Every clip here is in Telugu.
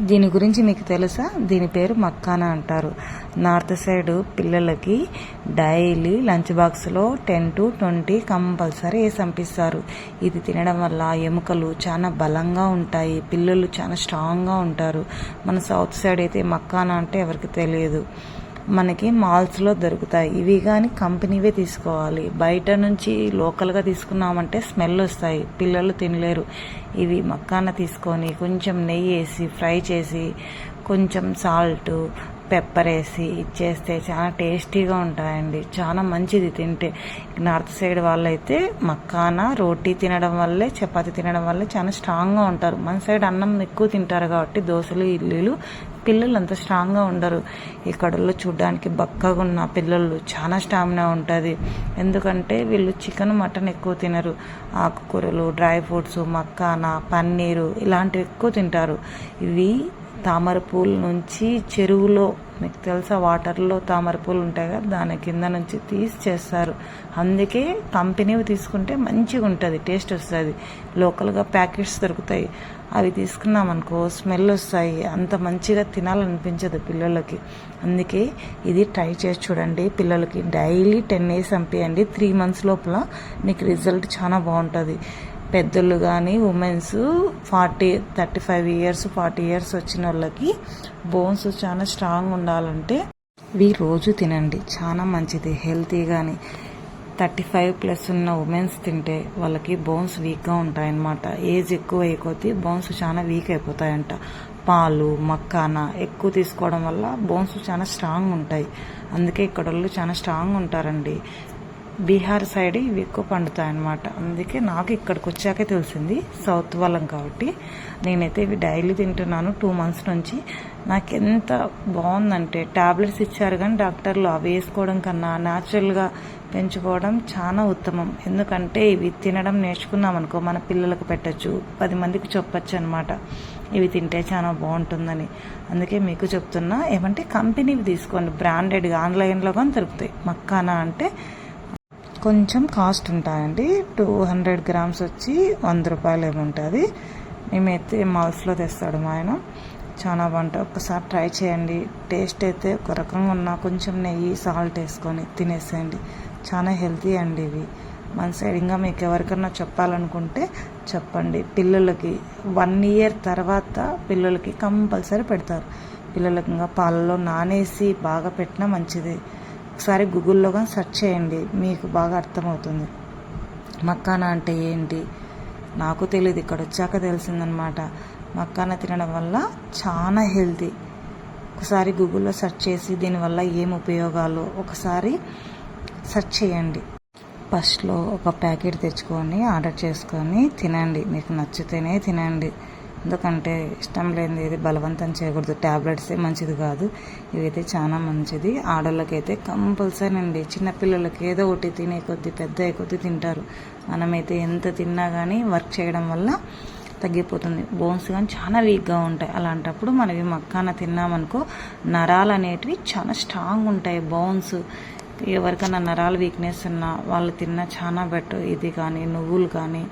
దీని గురించి మీకు తెలుసా? దీని పేరు మక్కానా అంటారు. నార్త్ సైడ్ పిల్లలకి డైలీ లంచ్ బాక్స్లో టెన్ టు ట్వంటీ కంపల్సరీ వేసి పంపిస్తారు ఇది తినడం వల్ల ఎముకలు చాలా బలంగా ఉంటాయి. పిల్లలు చాలా స్ట్రాంగ్గా ఉంటారు. మన సౌత్ సైడ్ అయితే మక్కానా అంటే ఎవరికి తెలియదు. మనకి మాల్స్లో దొరుకుతాయి. ఇవి కానీ కంపెనీవే తీసుకోవాలి. బయట నుంచి లోకల్గా తీసుకున్నామంటే స్మెల్ వస్తాయి. పిల్లలు తినలేరు. ఇవి మక్కాన తీసుకొని కొంచెం నెయ్యి వేసి ఫ్రై చేసి కొంచెం సాల్ట్ పెప్పర్ వేసి ఇచ్చేస్తే చాలా టేస్టీగా ఉంటాయండి. చాలా మంచిది తింటే. నార్త్ సైడ్ వాళ్ళైతే మక్కాన రోటీ తినడం వల్లే చపాతి తినడం వల్లే చాలా స్ట్రాంగ్గా ఉంటారు. మన సైడ్ అన్నం ఎక్కువ తింటారు కాబట్టి దోశలు ఇడ్లీలు పిల్లలు అంత స్ట్రాంగ్గా ఉండరు. ఇక్కడలో చూడడానికి బక్కగా ఉన్న పిల్లలు చాలా స్టామినా ఉంటుంది. ఎందుకంటే వీళ్ళు చికెన్ మటన్ ఎక్కువ తినరు. ఆకుకూరలు డ్రై ఫ్రూట్స్ మక్కాన పన్నీరు ఇలాంటివి ఎక్కువ తింటారు. ఇవి తామర పూల నుంచి చెరువులో మీకు తెలుసా వాటర్లో తామర పూలు ఉంటాయి కదా దాని కింద నుంచి తీసి చేస్తారు అందుకే కంపెనీవి తీసుకుంటే మంచిగా ఉంటుంది టేస్ట్ వస్తుంది. లోకల్గా ప్యాకెట్స్ దొరుకుతాయి. అవి తీసుకున్నాం అనుకో స్మెల్ వస్తాయి. అంత మంచిగా తినాలనిపించదు పిల్లలకి. అందుకే ఇది ట్రై చేసి చూడండి. పిల్లలకి డైలీ టెన్ డేస్ పంపించండి త్రీ మంత్స్ లోపల మీకు రిజల్ట్ చాలా బాగుంటుంది. పెద్దలు కానీ womens forty thirty five years forty years వచ్చిన వాళ్ళకి బోన్స్ చాలా స్ట్రాంగ్ ఉండాలంటే ఇవి రోజు తినండి. చాలా మంచిది. హెల్తీ కానీ థర్టీ ఫైవ్ ప్లస్ ఉన్న ఉమెన్స్ తింటే వాళ్ళకి బోన్స్ వీక్గా ఉంటాయన్నమాట. ఏజ్ ఎక్కువ అయిపోతే బోన్స్ చాలా వీక్ అయిపోతాయంట. పాలు మక్కాన ఎక్కువ తీసుకోవడం వల్ల బోన్స్ చాలా స్ట్రాంగ్ ఉంటాయి. అందుకే ఇక్కడ వాళ్ళు చాలా స్ట్రాంగ్ ఉంటారండి. బీహార్ సైడ్ ఇవి ఎక్కువ పండుతాయి అన్నమాట అందుకే నాకు ఇక్కడికి వచ్చాకే తెలిసింది. సౌత్ వాళ్ళం కాబట్టి నేనైతే ఇవి డైలీ తింటున్నాను టూ మంత్స్ నుంచి. నాకు ఎంత బాగుందంటే టాబ్లెట్స్ ఇచ్చారు కానీ డాక్టర్లు అవి వేసుకోవడం కన్నా న్యాచురల్గా పెంచుకోవడం చాలా ఉత్తమం. ఎందుకంటే ఇవి తినడం నేర్చుకున్నాం అనుకో మన పిల్లలకు పెట్టచ్చు పది మందికి చెప్పచ్చు అనమాట ఇవి తింటే చాలా బాగుంటుందని. అందుకే మీకు చెప్తున్నా ఏమంటే కంపెనీవి తీసుకోండి. బ్రాండెడ్గా ఆన్లైన్లో కానీ దొరుకుతాయి. మక్కానా అంటే కొంచెం కాస్ట్ ఉంటాయండి. టూ హండ్రెడ్ గ్రామ్స్ వచ్చి వంద రూపాయలు ఏముంటుంది మేమైతే మాల్స్లో తెస్తాడు మా ఆయన. చాలా బాగుంటుంది. ఒక్కసారి ట్రై చేయండి. టేస్ట్ అయితే ఒక రకంగా ఉన్న కొంచెం నెయ్యి సాల్ట్ వేసుకొని తినేసేయండి. చాలా హెల్తీ అండి ఇవి. మన సైడ్ ఇంకా మీకు ఎవరికన్నా చెప్పాలనుకుంటే చెప్పండి. పిల్లలకి వన్ ఇయర్ తర్వాత పిల్లలకి కంపల్సరీ పెడతారు. పిల్లలకి ఇంకా పాలలో నానేసి బాగా పెట్టినా మంచిది. ఒకసారి గూగుల్లో కానీ సెర్చ్ చేయండి. మీకు బాగా అర్థమవుతుంది. మక్కానా అంటే ఏంటి? నాకు తెలియదు ఇక్కడ వచ్చాక తెలిసిందనమాట. మక్కానా తినడం వల్ల చాలా హెల్తీ. ఒకసారి గూగుల్లో సెర్చ్ చేసి దీనివల్ల ఏం ఉపయోగాలు ఒకసారి సెర్చ్ చేయండి. ఫస్ట్లో ఒక ప్యాకెట్ తెచ్చుకొని ఆర్డర్ చేసుకొని తినండి. మీకు నచ్చితేనే తినండి. ఎందుకంటే ఇష్టం లేనిది ఏది బలవంతం చేయకూడదు. ట్యాబ్లెట్సే మంచిది కాదు. ఇవైతే చాలా మంచిది. ఆడోళ్ళకైతే కంపల్సరీ అండి. చిన్నపిల్లలకి ఏదో ఒకటి తినే కొద్ది పెద్ద కొద్ది తింటారు. మనమైతే ఎంత తిన్నా కానీ వర్క్ చేయడం వల్ల తగ్గిపోతుంది. బోన్స్ కానీ చాలా వీక్గా ఉంటాయి. అలాంటప్పుడు మనవి మక్కాన తిన్నామనుకో నరాలు అనేటివి చాలా స్ట్రాంగ్ ఉంటాయి. బోన్స్ ఎవరికైనా నరాలు వీక్నెస్ ఉన్నా వాళ్ళు తిన్నా చాలా బెటర్. ఇది కానీ నువ్వులు కానీ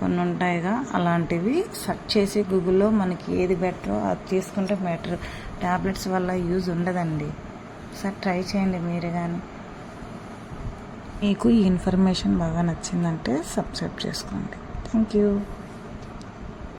కొన్ని ఉంటాయిగా అలాంటివి సెర్చ్ చేసి గూగుల్లో మనకి ఏది బెటరో అది తీసుకుంటే బెటర్. ట్యాబ్లెట్స్ వల్ల యూజ్ ఉండదండి. సార్ ట్రై చేయండి మీరు కానీ మీకు ఈ ఇన్ఫర్మేషన్ బాగా నచ్చిందంటే సబ్స్క్రైబ్ చేసుకోండి. Thank you.